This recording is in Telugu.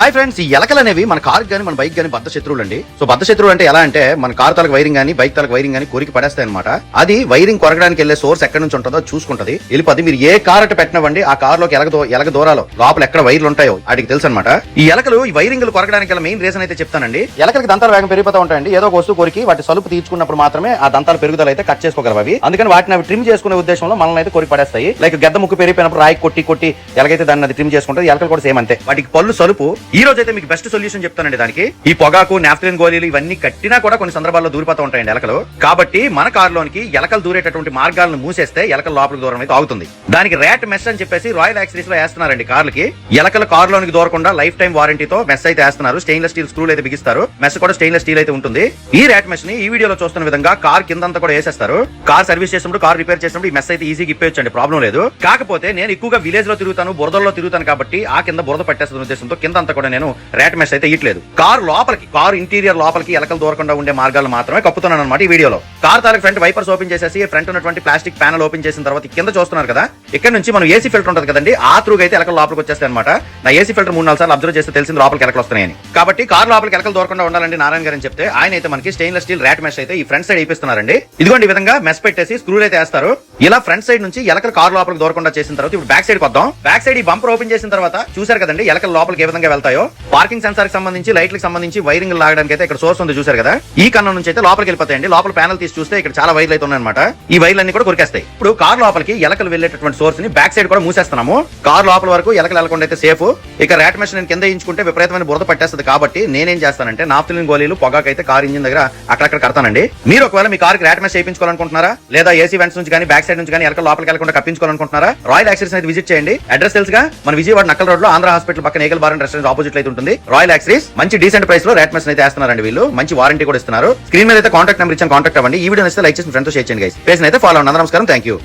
హాయ్ ఫ్రెండ్స్ ఈ ఎలకలు అనేవి మన కార్ గానీ మన బైక్ గానీ బద్ద శత్రువులు అండి సో బద్ద శత్రువులు అంటే ఎలా అంటే మన కార్ తలకు వైరింగ్ గానీ బైక్ తలకు వైరింగ్ గానీ కొరికి పడేస్తాయి అనమాట అది వైరింగ్ కొరగడానికి వెళ్ళే సోర్స్ ఎక్కడ నుంచి ఉంటుందో చూసుకుంటది. వెళ్ళిపోతే మీరు ఏ కార్ అట్ట పెట్టినవ్వండి ఆ కార్లోకి ఎలగ దో- ఎలగ దూరాలో లోపల ఎక్కడ వైర్లు ఉంటాయో వాటికి తెలుసు అనమాట ఈ ఎలకలు ఈ వైరింగ్ కొరగడానికి మెయిన్ రీజన్ అయితే చెప్తానండి. ఎలకలకి దంతాలు వేగం పెరిగిపోతూ ఉంటాయండి. ఏదో ఒక వస్తువు కొరికి వాటి సలుపు తీర్చుకున్నప్పుడు మాత్రమే ఆ దంతాలు పెరుగుదల అయితే కట్ చేసుకోగలవు అవి అందుకని వాటిని అవి ట్రిమ్ చేసుకునే ఉద్దేశంలో మనల్ని అయితే కొరికి పడేస్తాయి. లైక్ గద్ద ముక్కు పెరిగిపోయినప్పుడు రాయి కొట్టి కొట్టి ఎలాగైతే దాన్ని అది ట్రిమ్ చేసుకుంటుంది. ఎలకలు కూడా సేమ్ అంతే. వాటికి పళ్ళు సలుపు ఈ రోజు అయితే మీకు బెస్ట్ సొల్యూషన్ చెప్తానండి దానికి. ఈ పొగాకు నాఫ్థలిన్ గోళీలు ఇవన్నీ కట్టినా కూడా కొన్ని సందర్భాల్లో దూరిపోతూ ఉంటాయండి ఎలకలు. కాబట్టి మన కారులోనికి ఎలకలు దూరేటటువంటి మార్గాలను మూసేస్తే ఎలకల లోపలికి దూరం అయితే ఆగుతుంది. దానికి ర్యాట్ మెస్ అని చెప్పేసి రాయల్ యాక్సిరీస్లో వేస్తున్నారండి కార్లకి. ఎలకల కారులోనికి దూరకుండా లైఫ్ టైం వారంటీతో మెస్ అయితే వేస్తున్నారు. స్టెయిన్లెస్ స్టీల్ స్క్రూలు అయితే బిగిస్తారు. మెస్ కూడా స్టెయిన్లెస్ స్టీల్ అయితే ఉంటుంది. ఈ ర్యాట్ మెస్ని ఈ వీడియోలో చూస్తున్న విధంగా కార్ కిందంతా కూడా వేసేస్తారు. కార్ సర్వీస్ చేసినప్పుడు కార్ రిపేర్ చేసినప్పుడు ఈ మెస్ అయితే ఈజీగా ఇప్పేయచ్చండి ప్రాబ్లం లేదు. కాకపోతే నేను ఎక్కువగా విలేజ్లో తిరుగుతాను బురదల్లో తిరుగుతాను కాబట్టి ఆ కింద బురద పట్టేస్తున్న ఉద్దేశంతో కింద అంతా కూడా నేను ర్యాట్ మెస్ అయితే ఇట్లేదు కార్ లోపలికి కార్ ఇంటీరియర్ లోపలికి ఎలకలు దూరకుండా ఉండే మార్గాలు మాత్రమే కప్పుతున్నాను అనమాట ఈ వీడియోలో. కార్ తాలూకు ఫ్రంట్ వైపర్స్ ఓపెన్ చేసేసి ఫ్రంట్ ఉన్నటువంటి ప్లాస్టిక్ ప్యానల్ ఓపెన్ చేసిన తర్వాత కింద చూస్తున్నారు కదా ఇక్కడ నుంచి మనం ఏసీ ఫిల్టర్ ఉంటుంది కదండి ఆ త్రూగా అయితే ఎలకలు లోపలికి వచ్చేస్తాయి అనమాట నా ఏసీ ఫిల్టర్ మూడు నాలుగు సార్లు అబ్జర్వ్ చేస్తే తెలిసింది లోపలికి ఎలకలు వస్తున్నాయని. కాబట్టి కార్ లోపలికి ఎలకలు దూరకుండా ఉండాలండి నారాయణ గారు అని చెప్తే ఆయన అయితే మనకి స్టెయిన్లెస్ స్టీల్ ర్యాట్ మెష్ అయితే ఈ ఫ్రంట్ సైడ్ ఇప్పిస్తున్నారండి. ఇదిగోండి ఈ విధంగా మెస్ పెట్టేసి స్క్రూలు అయితే వేస్తారు. ఇలా ఫ్రంట్ సైడ్ నుంచి ఎలకలు కార్ లోపలికి దూరకుండా చేసిన తర్వాత ఇప్పుడు బ్యాక్ సైడ్ వద్దాం. బ్యాక్ సైడ్ ఈ బంపర్ ఓపెన్ చేసిన తర్వాత చూసారు కదండి ఎలకలు లోపలికి ఏ విధంగా వెళ్తాయో? పార్కింగ్ సెన్సార్కి సంబంధించి లైట్లకు సంబంధించి వైరింగ్ లాగడానికి అయితే ఇక్కడ సోర్స్ ఉంది చూసారు కదా? ఈ కన్నం నుంచి అయితే లోపలికి వెళ్ళిపోతాయండి. లోపల ప్యానల్ తీసి చూస్తే ఇక్కడ చాలా వైర్లు అయితే ఉన్నాయన్నమాట. ఈ వైర్లు అన్ని కూడా కొరికేస్తాయి. ఇప్పుడు కార్ లోపలికి ఎలకలు వెళ్ళేటటువంటి సోర్స్ని బ్యాక్ సైడ్ కూడా మూసేస్తున్నాము. కార్ లోపల వరకు ఎలకలు వెళ్ళకుండా అయితే సేఫ్. ఇక ర్యాట్ మెషిన్ నేను కింద ఇంచుకుంటే విపరీతమైన బురద పట్టేస్తుంది కాబట్టి నేనేం చేస్తానంటే నాఫ్తలిన్ గోళీలు పొగాకైతే కార్ ఇంజిన్ దగ్గర అక్కడక్కడ కడతానండి. మీరు ఒకవేళ మీ కార్కి ర్యాట్ మెష్ చేయించుకోవాలనుకుంటున్నారా? లేదా ఏసీ వెంట్స్ నుంచి కానీ బ్యాక్ సైడ్ నుంచి కానీ ఎలక లోపలికి వెళ్ళకుండా కప్పించుకోవాలనుకుంటున్నారా? రాయల్ యాక్సరీస్ అయితే విజిట్ చేయండి. అడ్రస్ తెలుసుగా? మన విజయవాడ నక్కల రోడ్లో ఆంధ్ర హాస్పిటల్ పక్కన ఏకల్ బార్ రెస్టారెంట్ ఆపోజిట్ అయితే ఉంటుంది. రాయల్ యాక్సరీస్ మంచి డీసెంట్ ప్రైస్లో ర్యాట్ అయితే వేస్తున్నారండి వీళ్ళు. మంచి వారంటీ కూడా ఇస్తున్నారు. స్క్రీన్ మీద అయితే కాంటాక్ట్ నెంబర్ ఇచ్చాను కాంటాక్ట్ అవ్వండి. ఈ వీడియో నచ్చితే లైక్ చేసి ఫ్రెండ్స్ షేర్ చేయండి గైస్ పేజ్ అయితే ఫాలో అవ్వండి. నమస్కారం. Thank you